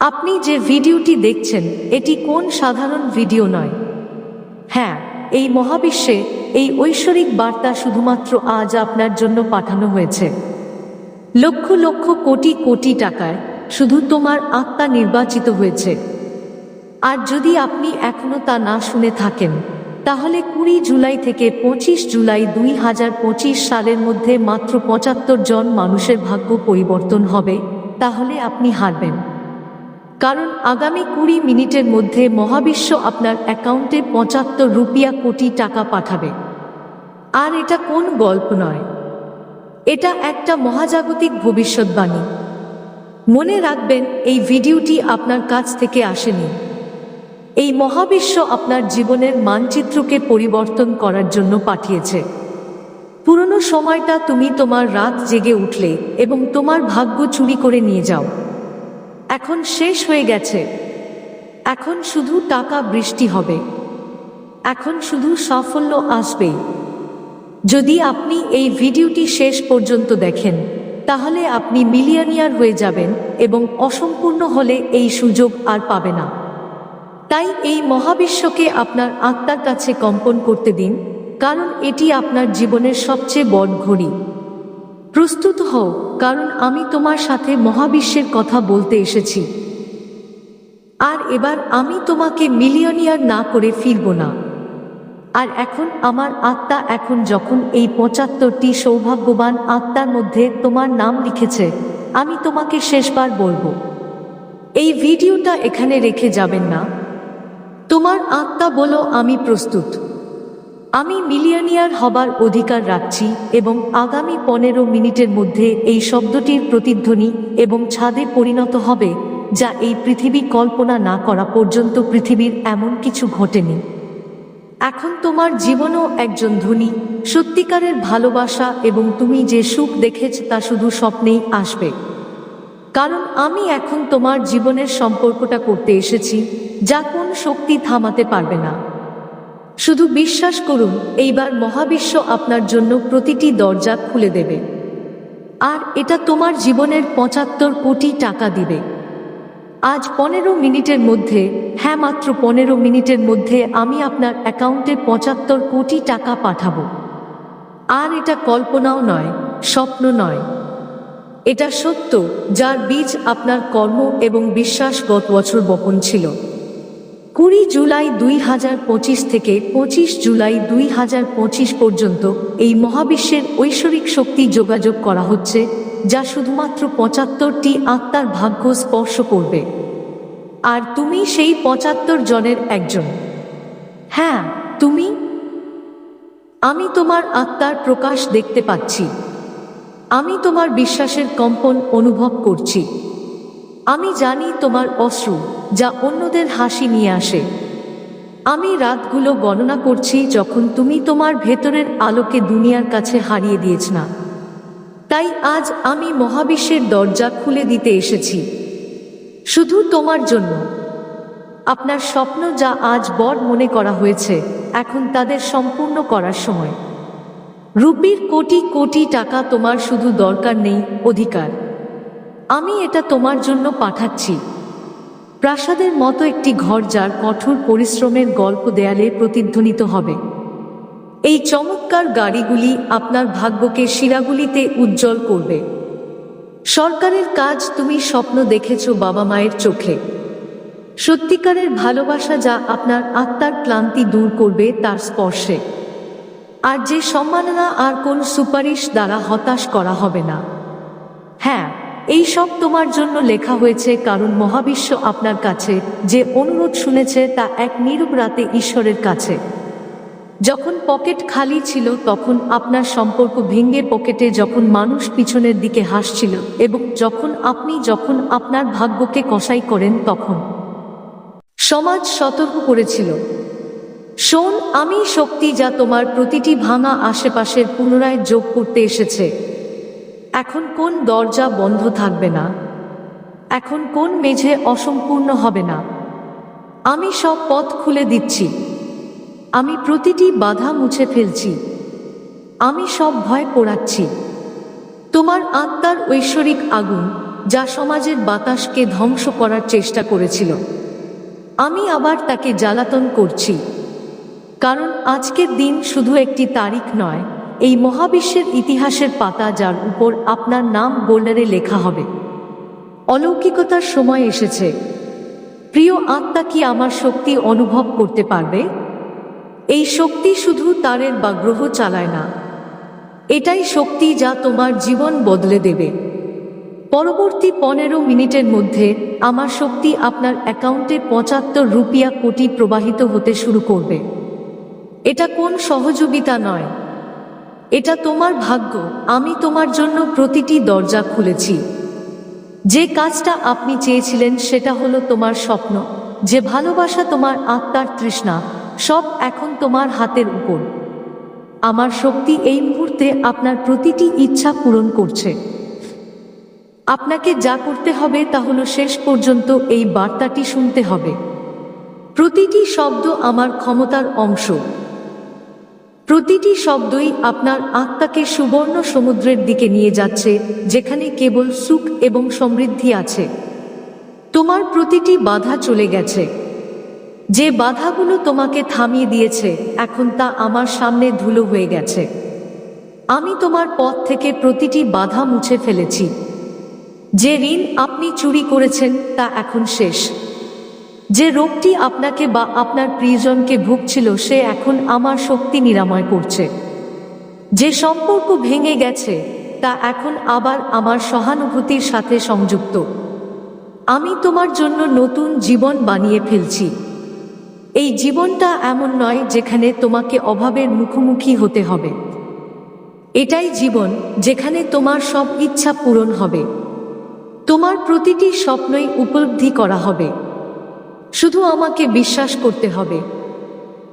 আপনি যে ভিডিওটি দেখছেন, এটি কোন সাধারণ ভিডিও নয়। হ্যাঁ এই মহাবিশ্বে এই ঐশ্বরিক বার্তা শুধুমাত্র আজ আপনার জন্য পাঠানো হয়েছে। লক্ষ লক্ষ কোটি কোটি টাকায় শুধু তোমার আত্মা নির্বাচিত হয়েছে। আর যদি আপনি এখনও তা না শুনে থাকেন, তাহলে কুড়ি জুলাই থেকে পঁচিশ জুলাই দুই হাজার পঁচিশ সালের মধ্যে মাত্র পঁচাত্তর জন মানুষের ভাগ্য পরিবর্তন হবে, তাহলে আপনি হারবেন। কারণ আগামী কুড়ি মিনিটের মধ্যে মহাবিশ্ব আপনার অ্যাকাউন্টে পঁচাত্তর রুপিয়া কোটি টাকা পাঠাবে। আর এটা কোন গল্প নয়। এটা একটা মহাজাগতিক ভবিষ্যৎবাণী। মনে রাখবেন, এই ভিডিওটি আপনার কাছ থেকে আসেনি। এই মহাবিশ্ব আপনার জীবনের মানচিত্রকে পরিবর্তন করার জন্য পাঠিয়েছে। পুরনো সময়টা তুমি তোমার রাত জেগে উঠলে এবং তোমার ভাগ্য চুরি করে নিয়ে যাও। এখন শেষ হয়ে গেছে। এখন শুধু টাকা বৃষ্টি হবে। এখন শুধু সাফল্য আসবেই যদি আপনি এই ভিডিওটি শেষ পর্যন্ত দেখেন, তাহলে আপনি মিলিয়নিয়ার হয়ে যাবেন এবং অসম্পূর্ণ হলে এই সুযোগ আর পাবে না। তাই এই মহাবিশ্বকে আপনার আত্মার কাছে কম্পন করতে দিন, কারণ এটি আপনার জীবনের সবচেয়ে বড় ঘড়ি। প্রস্তুত হও, কারণ আমি তোমার সাথে মহাবিশ্বের কথা বলতে এসেছি। আর এবার আমি তোমাকে মিলিয়নিয়ার না করে ফিরব না। আর এখন আমার আত্মা এখন যখন এই পঁচাত্তরটি সৌভাগ্যবান আত্মার মধ্যে তোমার নাম লিখেছে, আমি তোমাকে শেষবার বলব। এই ভিডিওটা এখানে রেখে যাবেন না। তোমার আত্মা বলো, আমি প্রস্তুত। আমি মিলিয়নিয়ার হবার অধিকার রাখছি এবং আগামী পনেরো মিনিটের মধ্যে এই শব্দটির প্রতিধ্বনি এবং ছাদে পরিণত হবে, যা এই পৃথিবী কল্পনা না করা পর্যন্ত পৃথিবীর এমন কিছু ঘটেনি। এখন তোমার জীবনও একজন ধনী, সত্যিকারের ভালোবাসা এবং তুমি যে সুখ দেখেছ তা শুধু স্বপ্নেই আসবে। কারণ আমি এখন তোমার জীবনের সম্পর্কটা করতে এসেছি, যা কোন শক্তি থামাতে পারবে না। শুধু বিশ্বাস করুন, এইবার মহাবিশ্ব আপনার জন্য প্রতিটি দরজা খুলে দেবে। আর এটা তোমার জীবনের পঁচাত্তর কোটি টাকা দিবে। আজ পনেরো মিনিটের মধ্যে হ্যাঁ মাত্র পনেরো মিনিটের মধ্যে আমি আপনার অ্যাকাউন্টে পঁচাত্তর কোটি টাকা পাঠাবো। আর এটা কল্পনাও নয়, স্বপ্ন নয়। এটা সত্য, যার বীজ আপনার কর্ম এবং বিশ্বাস গত বছর বপন ছিল। কুড়ি জুলাই দুই হাজার পঁচিশ থেকে পঁচিশ জুলাই দুই হাজার পঁচিশ পর্যন্ত এই মহাবিশ্বের ঐশ্বরিক শক্তি যোগাযোগ করা হচ্ছে, যা শুধুমাত্র পঁচাত্তরটি আত্মার ভাগ্য স্পর্শ করবে। আর তুমি সেই পঁচাত্তর জনের একজন। হ্যাঁ তুমি? আমি তোমার আত্মার প্রকাশ দেখতে পাচ্ছি। আমি তোমার বিশ্বাসের কম্পন অনুভব করছি। আমি জানি তোমার অশ্রু, যা অন্যদের হাসি নিয়ে আসে। আমি রাতগুলো গণনা করছি যখন তুমি তোমার ভেতরের আলোকে দুনিয়ার কাছে হারিয়ে দিয়েছ না। তাই আজ আমি মহাবিশ্বের দরজা খুলে দিতে এসেছি। শুধু তোমার জন্য। আপনার স্বপ্ন যা আজ বড় মনে করা হয়েছে, এখন তাদের সম্পূর্ণ করার সময়। রুপির কোটি কোটি টাকা তোমার শুধু দরকার নেই, অধিকার। আমি এটা তোমার জন্য পাঠাচ্ছি। প্রাসাদের মতো একটি ঘর যার কঠোর পরিশ্রমের গল্প দেয়ালে প্রতিধ্বনিত হবে। এই চমৎকার গাড়িগুলি আপনার ভাগ্যকে শিরাগুলিতে উজ্জ্বল করবে। সরকারের কাজ তুমি স্বপ্ন দেখেছ বাবা মায়ের চোখে। সত্যিকারের ভালোবাসা যা আপনার আত্মার ক্লান্তি দূর করবে তার স্পর্শে। আর যে সম্মাননা আর কোন সুপারিশ দ্বারা হতাশ করা হবে না। হ্যাঁ এই সব তোমার জন্য লেখা হয়েছে কারণ মহাবিশ্ব আপনার কাছে যে অনুরোধ শুনেছে তা এক নীরব রাতে ঈশ্বরের কাছে। যখন পকেট খালি ছিল, তখন আপনার সম্পর্ক ভেঙে পকেটে যখন মানুষ পিছনের দিকে হাসছিল এবং যখন আপনি যখন আপনার ভাগ্যকে কষাই করেন, তখন সমাজ সতর্ক করেছিল। শোন, আমি শক্তি যা তোমার প্রতিটি ভাঙা আশেপাশের পুনরায় যোগ করতে এসেছে। এখন কোন দরজা বন্ধ থাকবে না? এখন কোন মেঝে অসম্পূর্ণ হবে না? আমি সব পথ খুলে দিচ্ছি। আমি প্রতিটি বাধা মুছে ফেলছি। আমি সব ভয় পোড়াচ্ছি। তোমার আত্মার ঐশ্বরিক আগুন, যা সমাজের বাতাসকে ধ্বংস করার চেষ্টা করেছিল। আমি আবার তাকে জ্বালাতন করছি। কারণ আজকের দিন শুধু একটি তারিখ নয় এই মহাবিশ্বের ইতিহাসের পাতা যার উপর আপনার নাম বোল্ডারে লেখা হবে। অলৌকিকতার সময় এসেছে। প্রিয় আত্মা কি আমার শক্তি অনুভব করতে পারবে? এই শক্তি শুধু তারের বা গ্রহ চালায় না। এটাই শক্তি যা তোমার জীবন বদলে দেবে। পরবর্তী পনেরো মিনিটের মধ্যে আমার শক্তি আপনার অ্যাকাউন্টে পঁচাত্তর রুপিয়া কোটি প্রবাহিত হতে শুরু করবে। এটা কোন সহযোগিতা নয়। এটা তোমার ভাগ্য, আমি তোমার জন্য প্রতিটি দরজা খুলেছি। যে কাজটা আপনি চেয়েছিলেন সেটা হলো তোমার স্বপ্ন, যে ভালোবাসা তোমার আত্মার তৃষ্ণা, সব এখন তোমার হাতের উপর। আমার শক্তি এই মুহূর্তে আপনার প্রতিটি ইচ্ছা পূরণ করছে। আপনাকে যা করতে হবে তা হলো শেষ পর্যন্ত এই বার্তাটি শুনতে হবে। প্রতিটি শব্দ আমার ক্ষমতার অংশ। প্রতিটি শব্দই আপনার আত্মাকে সুবর্ণ সমুদ্রের দিকে নিয়ে যাচ্ছে, যেখানে কেবল সুখ এবং সমৃদ্ধি আছে। তোমার প্রতিটি বাধা চলে গেছে। যে বাধাগুলো তোমাকে থামিয়ে দিয়েছে, এখন তা আমার সামনে ধুলো হয়ে গেছে। আমি তোমার পথ থেকে প্রতিটি বাধা মুছে ফেলেছি। যে ঋণ আপনি চুরি করেছেন, তা এখন শেষ। যে রোগটি আপনাকে বা আপনার প্রিয়জনকে ভুগছিল, সে এখন আমার শক্তি নিরাময় করছে। যে সম্পর্ক ভেঙে গেছে, তা এখন আবার আমার সহানুভূতির সাথে সংযুক্ত। আমি তোমার জন্য নতুন জীবন বানিয়ে ফেলছি। এই জীবনটা এমন নয় যেখানে তোমাকে অভাবের মুখোমুখি হতে হবে। এটাই জীবন যেখানে তোমার সব ইচ্ছা পূরণ হবে। তোমার প্রতিটি স্বপ্নই উপলব্ধি করা হবে। শুধু আমাকে বিশ্বাস করতে হবে।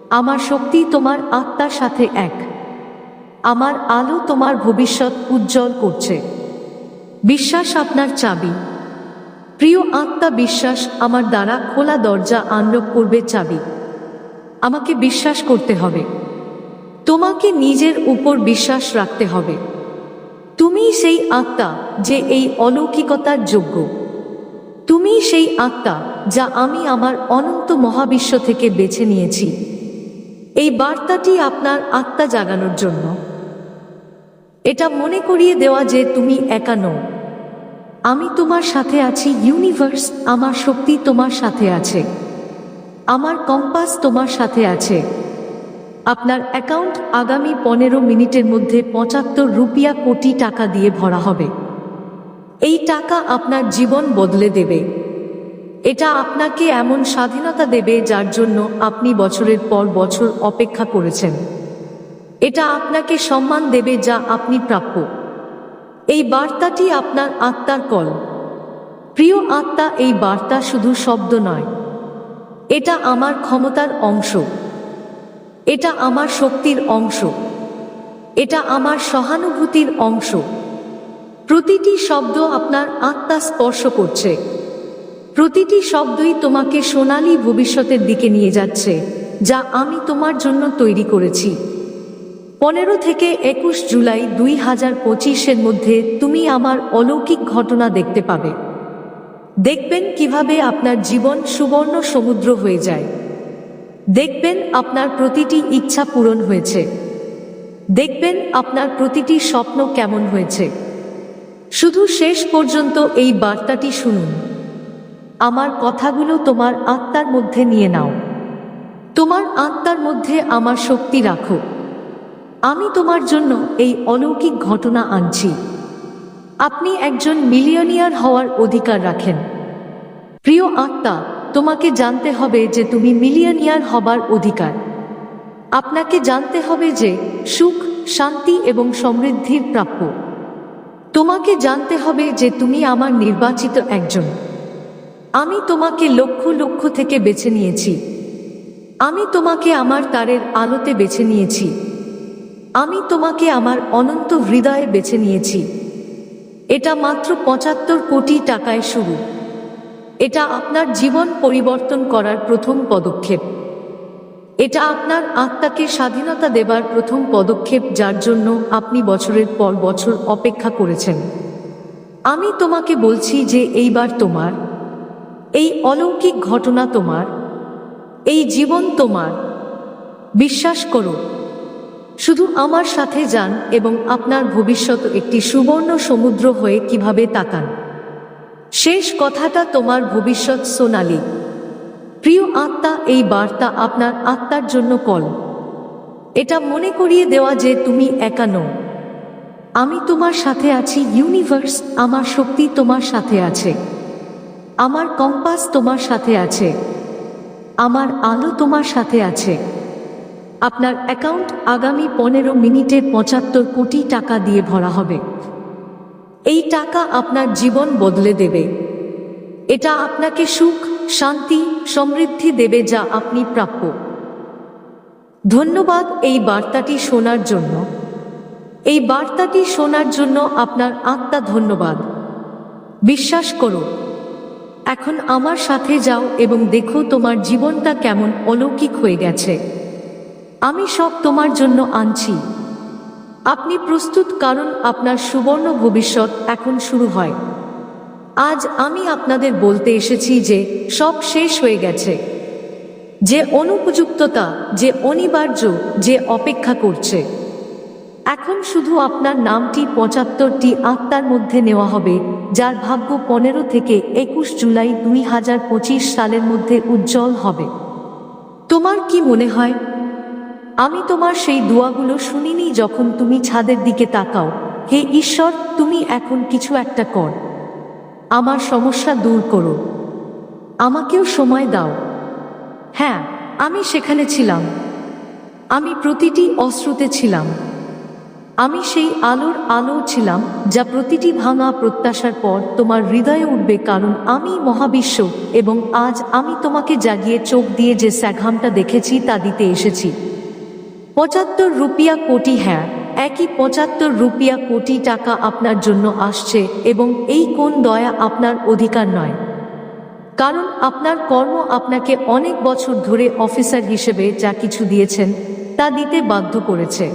আমার শক্তি তোমার আত্মার সাথে এক। আমার আলো তোমার ভবিষ্যৎ উজ্জ্বল করছে। বিশ্বাস আপনার চাবি। প্রিয় আত্মা বিশ্বাস আমার দ্বারা খোলা দরজা আনলক করবে চাবি। আমাকে বিশ্বাস করতে হবে। তোমাকে নিজের উপর বিশ্বাস রাখতে হবে। তুমি সেই আত্মা যে এই অলৌকিকতার যোগ্য। তুমি সেই আত্মা যা আমি আমার অনন্ত মহাবিশ্ব থেকে বেছে নিয়েছি। এই বার্তাটি আপনার আত্মা জাগানোর জন্য। এটা মনে করিয়ে দেওয়া যে তুমি একা নও। আমি তোমার সাথে আছি, ইউনিভার্স আমার শক্তি তোমার সাথে আছে। আমার কম্পাস তোমার সাথে আছে। আপনার অ্যাকাউন্ট আগামী পনেরো মিনিটের মধ্যে পঁচাত্তর রুপিয়া কোটি টাকা দিয়ে ভরা হবে। এই টাকা আপনার জীবন বদলে দেবে। এটা আপনাকে এমন স্বাধীনতা দেবে যার জন্য আপনি বছরের পর বছর অপেক্ষা করেছেন। এটা আপনাকে সম্মান দেবে যা আপনি প্রাপ্য। এই বার্তাটি আপনার আত্মার কল। প্রিয় আত্মা, এই বার্তা শুধু শব্দ নয়। এটা আমার ক্ষমতার অংশ। এটা আমার শক্তির অংশ। এটা আমার সহানুভূতির অংশ। প্রতিটি শব্দ আপনার আত্মা স্পর্শ করছে। প্রতিটি শব্দই তোমাকে সোনালি ভবিষ্যতের দিকে নিয়ে যাচ্ছে, যা আমি তোমার জন্য তৈরি করেছি। পনেরো থেকে একুশ জুলাই দুই হাজার পঁচিশের মধ্যে তুমি আমার অলৌকিক ঘটনা দেখতে পাবে। দেখবেন কীভাবে আপনার জীবন সুবর্ণ সমুদ্র হয়ে যায়। দেখবেন আপনার প্রতিটি ইচ্ছা পূরণ হয়েছে। দেখবেন আপনার প্রতিটি স্বপ্ন কেমন হয়েছে। শুধু শেষ পর্যন্ত এই বার্তাটি শুনুন। আমার কথাগুলো তোমার আত্মার মধ্যে নিয়ে নাও। তোমার আত্মার মধ্যে আমার শক্তি রাখো। আমি তোমার জন্য এই অলৌকিক ঘটনা আনছি। আপনি একজন মিলিয়নিয়ার হওয়ার অধিকার রাখেন। প্রিয় আত্মা, তোমাকে জানতে হবে যে তুমি মিলিয়নিয়ার হবার অধিকার। আপনাকে জানতে হবে যে সুখ, শান্তি এবং সমৃদ্ধির প্রাপ্য। তোমাকে জানতে হবে যে তুমি আমার নির্বাচিত একজন। আমি তোমাকে লক্ষ লক্ষ থেকে বেছে নিয়েছি। আমি তোমাকে আমার তারের আলোতে বেছে নিয়েছি। আমি তোমাকে আমার অনন্ত হৃদয়ে বেছে নিয়েছি। এটা মাত্র পঁচাত্তর কোটি টাকায় শুরু। এটা আপনার জীবন পরিবর্তন করার প্রথম পদক্ষেপ। এটা আপনার আত্মাকে স্বাধীনতা দেবার প্রথম পদক্ষেপ যার জন্য আপনি বছরের পর বছর অপেক্ষা করেছেন। আমি তোমাকে বলছি যে এইবার তোমার, এই অলৌকিক ঘটনা তোমার, এই জীবন তোমার, বিশ্বাস করো। শুধু আমার সাথে যান এবং আপনার ভবিষ্যৎ একটি সুবর্ণ সমুদ্র হয়ে কীভাবে তাকান। শেষ কথাটা তোমার ভবিষ্যৎ সোনালী। প্রিয় আত্মা, এই বার্তা আপনার আত্মার জন্য কল। এটা মনে করিয়ে দেওয়া যে তুমি একা নও। আমি তোমার সাথে আছি, ইউনিভার্স আমার শক্তি তোমার সাথে আছে। আমার কম্পাস তোমার সাথে আছে। আমার আলো তোমার সাথে আছে। আপনার অ্যাকাউন্ট আগামী পনেরো মিনিটে পঁচাত্তর কোটি টাকা দিয়ে ভরা হবে। এই টাকা আপনার জীবন বদলে দেবে। এটা আপনাকে সুখ শান্তি, সমৃদ্ধি দেবে যা আপনি প্রাপ্য। ধন্যবাদ এই বার্তাটি শোনার জন্য। এই বার্তাটি শোনার জন্য আপনার আত্মা ধন্যবাদ। বিশ্বাস করো, এখন আমার সাথে যাও এবং দেখো তোমার জীবনটা কেমন অলৌকিক হয়ে গেছে। আমি সব তোমার জন্য আনছি। আপনি প্রস্তুত কারণ আপনার সুবর্ণ ভবিষ্যৎ এখন শুরু হয়। আজ আমি আপনাদের বলতে এসেছি যে সব শেষ হয়ে গেছে। যে অনুপযুক্ততা, যে অনিবার্য, যে অপেক্ষা করছে। এখন শুধু আপনার নামটি পঁচাত্তরটি আত্মার মধ্যে নেওয়া হবে, যার ভাগ্য পনেরো থেকে একুশ জুলাই দুই হাজার পঁচিশ সালের মধ্যে উজ্জ্বল হবে। তোমার কি মনে হয়? আমি তোমার সেই দোয়াগুলো শুনিনি যখন তুমি ছাদের দিকে তাকাও। হে ঈশ্বর, তুমি এখন কিছু একটা কর। আমার সমস্যা দূর করো। আমাকেও সময় দাও। হ্যাঁ আমি সেখানে ছিলাম। আমি প্রতিটি অশ্রুতে ছিলাম। আমি সেই আলোর আলো ছিলাম, যা প্রতিটি ভাঙা প্রত্যাশার পর তোমার হৃদয়ে উঠবে, কারণ আমি মহাবিশ্ব এবং আজ আমি তোমাকে জাগিয়ে চোখ দিয়ে যে স্যাঘামটা দেখেছি তা দিতে এসেছি। পঁচাত্তর রুপিয়া কোটি হ্যাঁ একই পঁচাত্তর রুপিয়া কোটি টাকা আপনার জন্য আসছে এবং এই কোন দয়া আপনার অধিকার নয়। কারণ আপনার কর্ম আপনাকে অনেক বছর ধরে অফিসার হিসেবে যা কিছু দিয়েছেন, তা দিতে বাধ্য করেছে।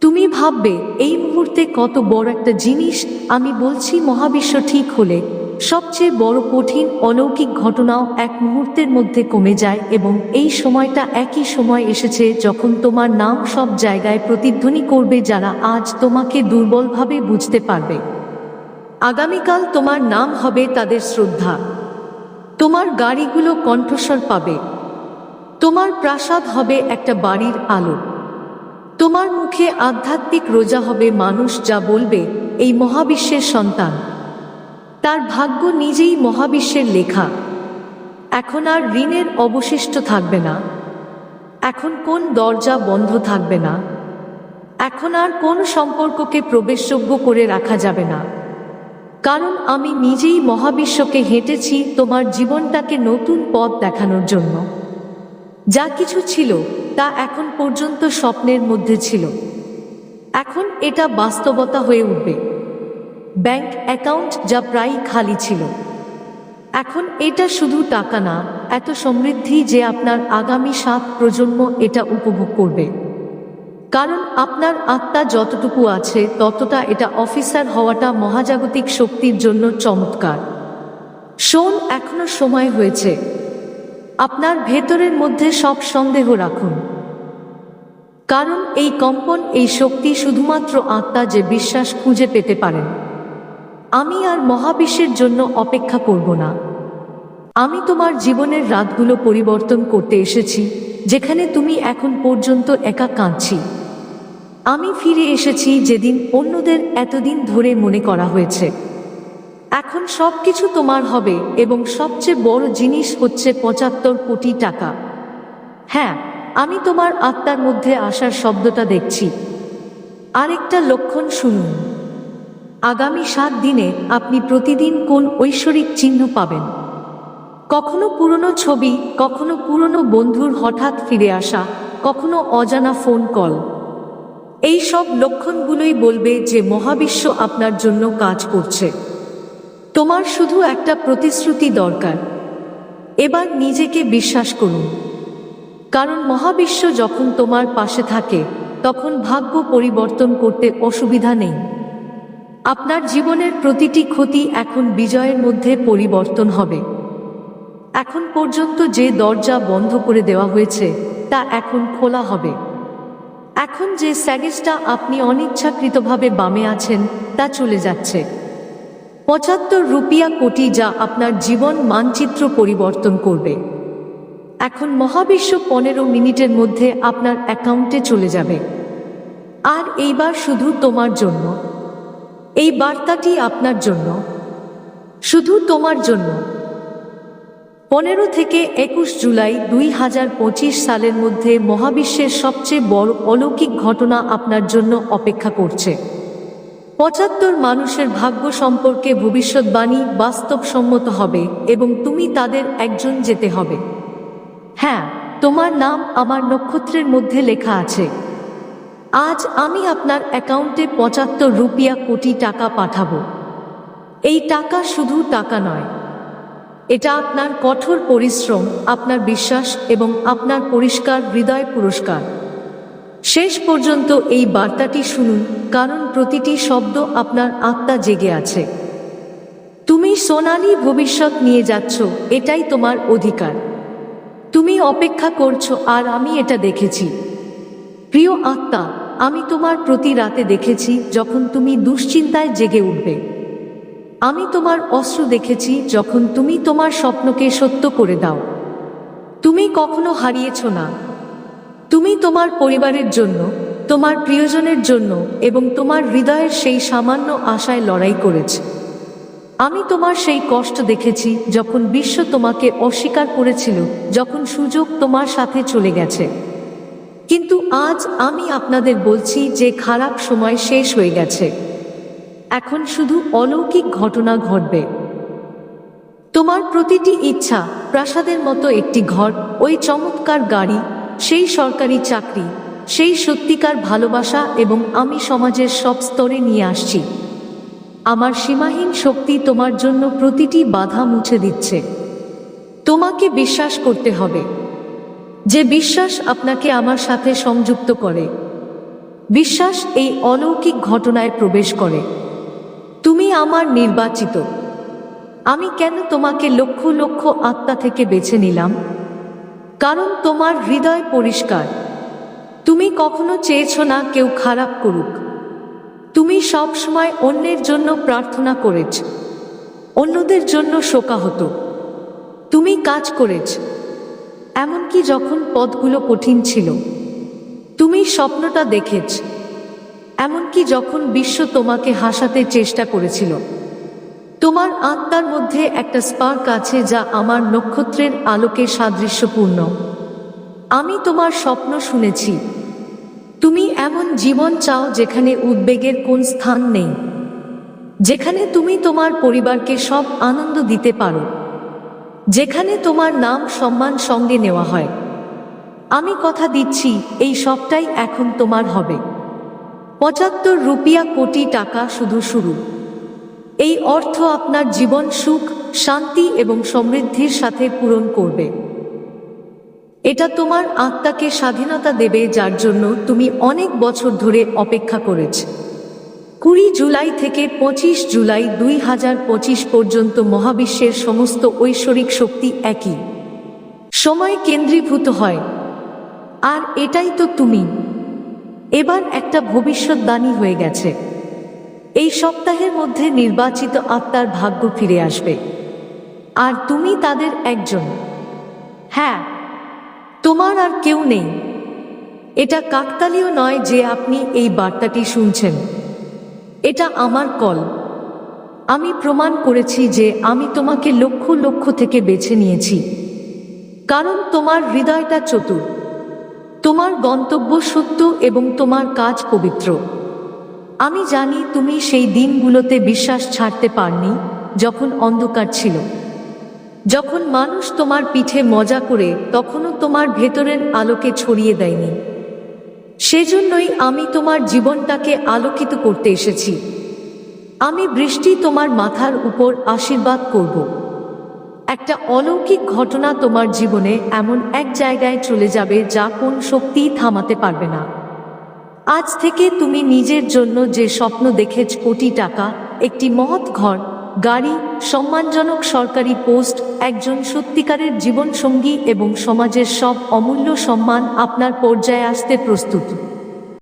তুমি ভাববে, এই মুহূর্তে কত বড় একটা জিনিস, আমি বলছি মহাবিশ্ব ঠিক হলে। সবচেয়ে বড় কঠিন অলৌকিক ঘটনাও এক মুহূর্তের মধ্যে কমে যায় এবং এই সময়টা একই সময় এসেছে যখন তোমার নাম সব জায়গায় প্রতিধ্বনি করবে যারা আজ তোমাকে দুর্বলভাবে বুঝতে পারবে। আগামীকাল তোমার নাম হবে তাদের শ্রদ্ধা। তোমার গাড়িগুলো কণ্ঠস্বর পাবে। তোমার প্রাসাদ হবে একটা বাড়ির আলো। তোমার মুখে আধ্যাত্মিক রোজা হবে মানুষ যা বলবে, এই মহাবিশ্বের সন্তান। তার ভাগ্য নিজেই মহাবিশ্বের লেখা। এখন আর ঋণের অবশিষ্ট থাকবে না। এখন কোন দরজা বন্ধ থাকবে না। এখন আর কোন সম্পর্ককে প্রবেশযোগ্য করে রাখা যাবে না। কারণ আমি নিজেই মহাবিশ্বকে হেঁটেছি তোমার জীবনটাকে নতুন পথ দেখানোর জন্য। যা কিছু ছিল, তা এখন পর্যন্ত স্বপ্নের মধ্যে ছিল। এখন এটা বাস্তবতা হয়ে উঠবে। ব্যাংক অ্যাকাউন্ট যা প্রায় খালি ছিল। এখন এটা শুধু টাকা না, এত সমৃদ্ধি যে আপনার আগামী সাত প্রজন্ম এটা উপভোগ করবে। কারণ আপনার আত্মা যতটুকু আছে, ততটা এটা অফিসার হওয়াটা মহাজাগতিক শক্তির জন্য চমৎকার। শোন, এখনও সময় হয়েছে। আপনার ভেতরের মধ্যে সব সন্দেহ রাখুন। কারণ এই কম্পন, এই শক্তি শুধুমাত্র আত্মা যে বিশ্বাস খুঁজে পেতে পারেন। আমি আর মহাবিশ্বের জন্য অপেক্ষা করব না। আমি তোমার জীবনের রাতগুলো পরিবর্তন করতে এসেছি, যেখানে তুমি এখন পর্যন্ত একা কাঁদছি। আমি ফিরে এসেছি যেদিন অন্যদের এতদিন ধরে মনে করা হয়েছে। এখন সব কিছু তোমার হবে এবং সবচেয়ে বড় জিনিস হচ্ছে পঁচাত্তর কোটি টাকা। হ্যাঁ আমি তোমার আত্মার মধ্যে আসার শব্দটা দেখছি। আরেকটা লক্ষণ শুনুন। আগামী সাত দিনে আপনি প্রতিদিন কোন ঐশ্বরিক চিহ্ন পাবেন? কখনো পুরনো ছবি, কখনো পুরনো বন্ধুর হঠাৎ ফিরে আসা, কখনো অজানা ফোন কল এই সব লক্ষণগুলোই বলবে যে মহাবিশ্ব আপনার জন্য কাজ করছে। তোমার শুধু একটা প্রতিশ্রুতি দরকার। এবার নিজেকে বিশ্বাস করুন। কারণ মহাবিশ্ব যখন তোমার পাশে থাকে, তখন ভাগ্য পরিবর্তন করতে অসুবিধা নেই। আপনার জীবনের প্রতিটি ক্ষতি এখন বিজয়ের মধ্যে পরিবর্তন হবে। এখন পর্যন্ত যে দরজা বন্ধ করে দেওয়া হয়েছে, তা এখন খোলা হবে। এখন যে স্যাগেসটা আপনি অনিচ্ছাকৃতভাবে বামে আছেন, তা চলে যাচ্ছে। পঁচাত্তর রুপিয়া কোটি যা আপনার জীবন মানচিত্র পরিবর্তন করবে। এখন মহাবিশ্ব পনেরো মিনিটের মধ্যে আপনার অ্যাকাউন্টে চলে যাবে। আর এইবার শুধু তোমার জন্য। এই বার্তাটি আপনার জন্য। শুধু তোমার জন্য। পনেরো থেকে একুশ জুলাই দুই হাজার পঁচিশ সালের মধ্যে মহাবিশ্বের সবচেয়ে বড় অলৌকিক ঘটনা আপনার জন্য অপেক্ষা করছে। পঁচাত্তর মানুষের ভাগ্য সম্পর্কে ভবিষ্যৎবাণী বাস্তবসম্মত হবে এবং তুমি তাদের একজন যেতে হবে। হ্যাঁ তোমার নাম আমার নক্ষত্রের মধ্যে লেখা আছে। আজ আমি আপনার অ্যাকাউন্টে পঁচাত্তর রুপিয়া কোটি টাকা পাঠাবো। এই টাকা শুধু টাকা নয়, এটা আপনার কঠোর পরিশ্রম, আপনার বিশ্বাস এবং আপনার পরিষ্কার হৃদয় পুরস্কার। শেষ পর্যন্ত এই বার্তাটি শুনুন, কারণ প্রতিটি শব্দ আপনার আত্মা জেগে আছে। তুমি সোনালি ভবিষ্যৎ নিয়ে যাচ্ছ, এটাই তোমার অধিকার। তুমি অপেক্ষা করছ, আর আমি এটা দেখেছি। আত্মা, আমি তোমার প্রতি রাতে দেখেছি যখন তুমি দুশ্চিন্তায় জেগে উঠবে। আমি তোমার অস্ত্র দেখেছি যখন তুমি তোমার স্বপ্নকে সত্য করে দাও। তুমি কখনো হারিয়েছ না। তুমি তোমার পরিবারের জন্য, তোমার প্রিয়জনের জন্য এবং তোমার হৃদয়ের সেই সামান্য আশায় লড়াই করেছ। আমি তোমার সেই কষ্ট দেখেছি যখন বিশ্ব তোমাকে অস্বীকার করেছিল, যখন সুযোগ তোমার সাথে চলে গেছে। কিন্তু আজ আমি আপনাদের বলছি যে খারাপ সময় শেষ হয়ে গেছে। এখন শুধু অলৌকিক ঘটনা ঘটবে। তোমার প্রতিটি ইচ্ছা, প্রাসাদের মতো একটি ঘর, ওই চমৎকার গাড়ি, সেই সরকারি চাকরি, সেই সত্যিকার ভালোবাসা এবং আমি সমাজের সব স্তরে নিয়ে আসছি। আমার সীমাহীন শক্তি তোমার জন্য প্রতিটি বাধা মুছে দিচ্ছে। তোমাকে বিশ্বাস করতে হবে। যে বিশ্বাস আপনাকে আমার সাথে সংযুক্ত করে। বিশ্বাস এই অলৌকিক ঘটনায় প্রবেশ করে। তুমি আমার নির্বাচিত। আমি কেন তোমাকে লক্ষ লক্ষ আত্মা থেকে বেছে নিলাম? কারণ তোমার হৃদয় পরিষ্কার। তুমি কখনো চেয়েছ না কেউ খারাপ করুক। তুমি সব সময় অন্যের জন্য প্রার্থনা করেছ। অন্যদের জন্য শোকাহত। তুমি কাজ করেছ। এমনকি যখন পদগুলো কঠিন ছিল তুমি স্বপ্নটা দেখেছ, এমনকি যখন বিশ্ব তোমাকে হাসাতে চেষ্টা করেছিল। তোমার আত্মার মধ্যে একটা স্পার্ক আছে যা আমার নক্ষত্রের আলোকে সাদৃশ্যপূর্ণ। আমি তোমার স্বপ্ন শুনেছি। তুমি এমন জীবন চাও যেখানে উদ্বেগের কোন স্থান নেই, যেখানে তুমি তোমার পরিবারকে সব আনন্দ দিতে পারো। যেখানে তোমার নাম সম্মান সঙ্গে নেওয়া হয়। আমি কথা দিচ্ছি, এই সবটাই এখন তোমার হবে। পঁচাত্তর রুপিয়া কোটি টাকা শুধু শুরু। এই অর্থ আপনার জীবন সুখ, শান্তি এবং সমৃদ্ধির সাথে পূরণ করবে। এটা তোমার আত্মাকে স্বাধীনতা দেবে, যার জন্য তুমি অনেক বছর ধরে অপেক্ষা করেছ। কুড়ি জুলাই থেকে পঁচিশ জুলাই দুই হাজার পঁচিশ পর্যন্ত মহাবিশ্বের সমস্ত ঐশ্বরিক শক্তি একই। সময় কেন্দ্রীভূত হয়। আর এটাই তো তুমি। এবার একটা ভবিষ্যৎবাণী হয়ে গেছে। এই সপ্তাহের মধ্যে নির্বাচিত আত্মার ভাগ্য ফিরে আসবে। আর তুমি তাদের একজন। হ্যাঁ তোমার আর কেউ নেই। এটা কাকতালীয় নয় যে আপনি এই বার্তাটি শুনছেন। এটা আমার কল। আমি প্রমাণ করেছি যে আমি তোমাকে লক্ষ লক্ষ থেকে বেছে নিয়েছি। কারণ তোমার হৃদয়টা চতুর। তোমার গন্তব্য সত্য এবং তোমার কাজ পবিত্র। আমি জানি তুমি সেই দিনগুলোতে বিশ্বাস ছাড়তে পারনি, যখন অন্ধকার ছিল। যখন মানুষ তোমার পিঠে মজা করে, তখনও তোমার ভেতরের আলোকে ছড়িয়ে দেয়নি। সেজন্যই আমি তোমার জীবনটাকে আলোকিত করতে এসেছি। আমি বৃষ্টি তোমার মাথার উপর আশীর্বাদ করব। একটা অলৌকিক ঘটনা তোমার জীবনে এমন এক জায়গায় চলে যাবে যা কোন শক্তিই থামাতে পারবে না। আজ থেকে তুমি নিজের জন্য যে স্বপ্ন দেখেছ কোটি টাকা, একটি মহৎ ঘর গাড়ি, সম্মানজনক সরকারি পোস্ট, একজন সত্যিকারের জীবনসঙ্গী এবং সমাজের সব অমূল্য সম্মান আপনার পর্যায়ে আসতে প্রস্তুত।